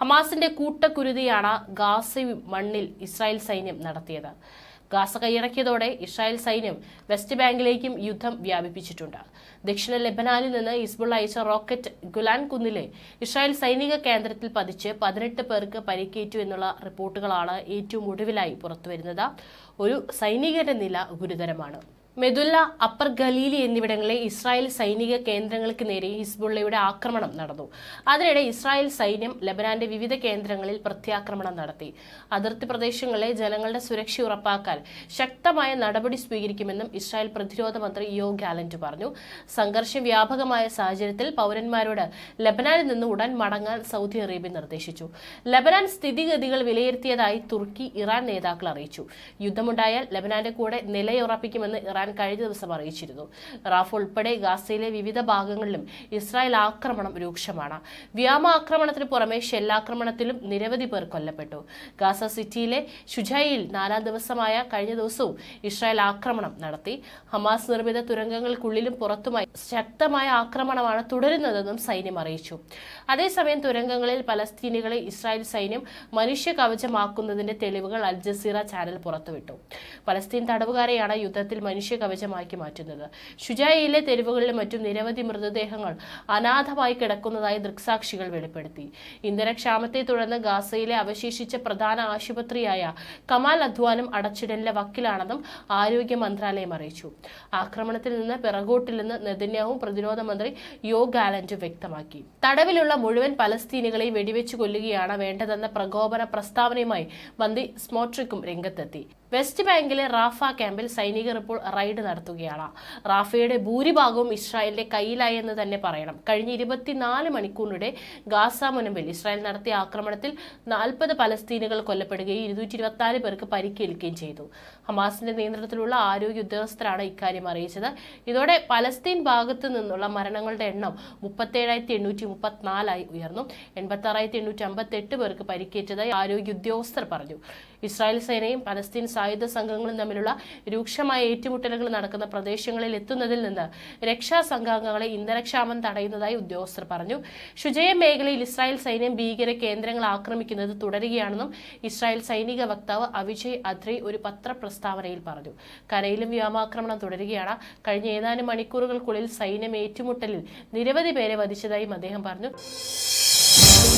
ഹമാസിന്റെ കൂട്ടക്കുരുതിയാണ് ഗാസ മണ്ണിൽ ഇസ്രായേൽ സൈന്യം നടത്തിയത്. ഗാസ കൈയടക്കിയതോടെ ഇസ്രായേൽ സൈന്യം വെസ്റ്റ് ബാങ്കിലേക്കും യുദ്ധം വ്യാപിപ്പിച്ചിട്ടുണ്ട്. ദക്ഷിണ ലെബനാനിൽ നിന്ന് ഇസ്ബുൾ അയച്ച റോക്കറ്റ് ഗുലാൻ കുന്നിലെ ഇസ്രായേൽ സൈനിക കേന്ദ്രത്തിൽ പതിച്ച് പതിനെട്ട് പേർക്ക് പരിക്കേറ്റു എന്നുള്ള റിപ്പോർട്ടുകളാണ് ഏറ്റവും ഒടുവിലായി പുറത്തുവരുന്നത്. ഒരു സൈനികന്റെ നില ഗുരുതരമാണ്. മെദുല്ല അപ്പർ ഖലീലി എന്നിവിടങ്ങളിലെ ഇസ്രായേൽ സൈനിക കേന്ദ്രങ്ങൾക്ക് നേരെ ഹിസ്ബുള്ളയുടെ ആക്രമണം നടന്നു. അതിനിടെ ഇസ്രായേൽ സൈന്യം ലബനാന്റെ വിവിധ കേന്ദ്രങ്ങളിൽ പ്രത്യാക്രമണം നടത്തി. അതിർത്തി പ്രദേശങ്ങളിലെ ജനങ്ങളുടെ സുരക്ഷ ഉറപ്പാക്കാൻ ശക്തമായ നടപടി സ്വീകരിക്കുമെന്നും ഇസ്രായേൽ പ്രതിരോധ മന്ത്രി യോ ഗാലന്റ് പറഞ്ഞു. സംഘർഷം വ്യാപകമായ സാഹചര്യത്തിൽ പൗരന്മാരോട് ലബനാനിൽ നിന്ന് ഉടൻ മടങ്ങാൻ സൗദി അറേബ്യ നിർദ്ദേശിച്ചു. ലബനാൻ സ്ഥിതിഗതികൾ വിലയിരുത്തിയതായി തുർക്കി ഇറാൻ നേതാക്കൾ അറിയിച്ചു. യുദ്ധമുണ്ടായാൽ ലബനാന്റെ കൂടെ നിലയുറപ്പിക്കുമെന്ന് ഇറാൻ കഴിഞ്ഞ ദിവസം അറിയിച്ചിരുന്നു. റാഫ് ഉൾപ്പെടെ ഗാസയിലെ വിവിധ ഭാഗങ്ങളിലും ഇസ്രായേൽ ആക്രമണം രൂക്ഷമാണ്. വ്യോമാക്രമണത്തിന് പുറമെ ഷെല്ലാക്രമണത്തിലും നിരവധി പേർ കൊല്ലപ്പെട്ടു. ഗാസ സിറ്റിയിലെ ഷുജയിൽ നാലാം ദിവസമായ കഴിഞ്ഞ ദിവസവും ഇസ്രായേൽ ആക്രമണം നടത്തി. ഹമാസ് നിർമ്മിത തുരങ്കങ്ങൾക്കുള്ളിലും പുറത്തുമായി ശക്തമായ ആക്രമണമാണ് തുടരുന്നതെന്നും സൈന്യം അറിയിച്ചു. അതേസമയം തുരങ്കങ്ങളിൽ പലസ്തീനികളെ ഇസ്രായേൽ സൈന്യം മനുഷ്യ കവചമാക്കുന്നതിന്റെ തെളിവുകൾ അൽ ജസീറ ചാനൽ പുറത്തുവിട്ടു. പലസ്തീൻ തടവുകാരെയാണ് യുദ്ധത്തിൽ മനുഷ്യ കവചമാക്കി മാറ്റുന്നത്. ഷുജായിലെ തെരുവുകളിലും മറ്റും നിരവധി മൃതദേഹങ്ങൾ അനാഥമായി കിടക്കുന്നതായി ദൃക്സാക്ഷികൾ വെളിപ്പെടുത്തി. ഇന്ധനക്ഷാമത്തെ തുടർന്ന് ഗാസയിലെ അവശേഷിച്ച പ്രധാന ആശുപത്രിയായ കമാൽ അധ്വാനം അടച്ചിടലിന്റെ വക്കിലാണെന്നും ആരോഗ്യ മന്ത്രാലയം അറിയിച്ചു. ആക്രമണത്തിൽ നിന്ന് പിറകോട്ടില്ലെന്ന് നെതന്യാഹു പ്രതിരോധ മന്ത്രി യോ ഗാലന്റ് വ്യക്തമാക്കി. തടവിലുള്ള മുഴുവൻ പലസ്തീനികളെയും വെടിവെച്ചു കൊല്ലുകയാണ് വേണ്ടതെന്ന പ്രകോപന പ്രസ്താവനയുമായി മന്ത്രി സ്മോട്രിക്കും രംഗത്തെത്തി. വെസ്റ്റ് ബാങ്കിലെ റാഫ ക്യാമ്പിൽ സൈനികർ ഇപ്പോൾ റൈഡ് നടത്തുകയാണ്. റാഫയുടെ ഭൂരിഭാഗവും ഇസ്രായേലിന്റെ കയ്യിലായി എന്ന് തന്നെ പറയണം. കഴിഞ്ഞ ഇരുപത്തിനാല് മണിക്കൂറിനിടെ ഗാസ മുനമ്പിൽ ഇസ്രായേൽ നടത്തിയ ആക്രമണത്തിൽ നാൽപ്പത് പലസ്തീനുകൾ കൊല്ലപ്പെടുകയും ഇരുന്നൂറ്റി ഇരുപത്തിനാല് പേർക്ക് പരിക്കേൽക്കുകയും ചെയ്തു. ഹമാസിന്റെ നിയന്ത്രണത്തിലുള്ള ആരോഗ്യ ഉദ്യോഗസ്ഥരാണ് ഇക്കാര്യം അറിയിച്ചത്. ഇതോടെ പലസ്തീൻ ഭാഗത്തു നിന്നുള്ള മരണങ്ങളുടെ എണ്ണം മുപ്പത്തേഴായിരത്തി എണ്ണൂറ്റി മുപ്പത്തിനാലായി ഉയർന്നു. എൺപത്തി ആറായിരത്തി എണ്ണൂറ്റി അമ്പത്തി എട്ട് പേർക്ക് പരിക്കേറ്റതായി ആരോഗ്യ ഉദ്യോഗസ്ഥർ പറഞ്ഞു. ഇസ്രായേൽ സേനയും പലസ്തീൻ സായുധ സംഘങ്ങളും തമ്മിലുള്ള രൂക്ഷമായ ഏറ്റുമുട്ടലുകൾ നടക്കുന്ന പ്രദേശങ്ങളിൽ എത്തുന്നതിൽ നിന്ന് രക്ഷാ സംഘാംഗങ്ങളെ ഇന്ധനക്ഷാമം തടയുന്നതായി ഉദ്യോഗസ്ഥർ പറഞ്ഞു. ശുചയ മേഖലയിൽ ഇസ്രായേൽ സൈന്യം ഭീകര കേന്ദ്രങ്ങൾ ആക്രമിക്കുന്നത് തുടരുകയാണെന്നും ഇസ്രായേൽ സൈനിക വക്താവ് അവിജയ് അദ്രി ഒരു പത്രപ്രസ്താവനയിൽ പറഞ്ഞു. കരയിലും വ്യോമാക്രമണം തുടരുകയാണ്. കഴിഞ്ഞ ഏതാനും മണിക്കൂറുകൾക്കുള്ളിൽ സൈന്യം ഏറ്റുമുട്ടലിൽ നിരവധി പേരെ വധിച്ചതായും അദ്ദേഹം പറഞ്ഞു.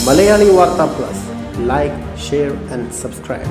Malayali Warta plus. Like share and subscribe.